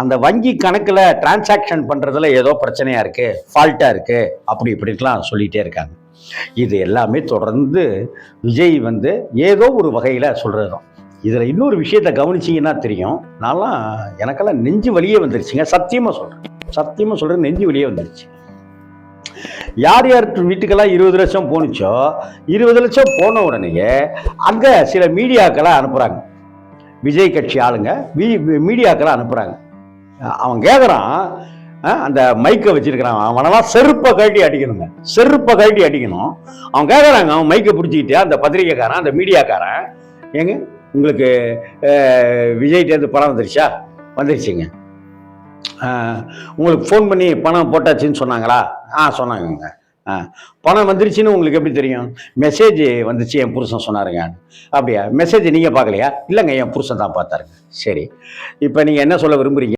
அந்த வங்கி கணக்கில் டிரான்சாக்ஷன் பண்ணுறதுல ஏதோ பிரச்சனையாக இருக்குது ஃபால்ட்டாக இருக்குது அப்படி இப்படின்லாம் சொல்லிகிட்டே இருக்காங்க. இது எல்லாமே தொடர்ந்து விஜய் வந்து ஏதோ ஒரு வகையில் சொல்கிறது தான் இதில் இன்னொரு விஷயத்தை கவனிச்சிங்கன்னா தெரியும். நான்லாம் எனக்கெல்லாம் நெஞ்சு வழியே வந்துருச்சுங்க. சத்தியமாக சொல்கிறேன் சத்தியமாக சொல்கிறேன் நெஞ்சு வழியே வந்துருச்சு. யார் யார் வீட்டுக்கெல்லாம் இருபது லட்சம் போணுச்சோ இருபது லட்சம் போன உடனேயே அங்கே சில மீடியாக்களை அனுப்புகிறாங்க விஜய் கட்சி ஆளுங்க வி மீடியாக்களை அனுப்புகிறாங்க அவன் கேட்குறான் அந்த மைக்கை வச்சிருக்கிறான். அவனெல்லாம் செருப்பை கழட்டி அடிக்கணுங்க. செருப்பை கழட்டி அடிக்கணும். அவன் கேட்குறாங்க அவன் மைக்கை பிடிச்சிக்கிட்டே அந்த பத்திரிக்கைக்காரன் அந்த மீடியாக்காரன் ஏங்க உங்களுக்கு அஹ், விஜய்கிட்டேருந்து பணம் வந்துருச்சா? வந்துருச்சுங்க. உங்களுக்கு ஃபோன் பண்ணி பணம் போட்டாச்சுன்னு சொன்னாங்களா? ஆ சொன்னாங்கங்க. ஆ பணம் வந்துருச்சுன்னு உங்களுக்கு எப்படி தெரியும்? மெசேஜ் வந்துச்சு என் புருஷன் சொன்னாருங்க. அப்படியா? மெசேஜ் நீங்கள் பார்க்கலையா? இல்லைங்க என் புருஷன் தான் பார்த்தாருங்க. சரி. இப்போ நீங்கள் என்ன சொல்ல விரும்புகிறீங்க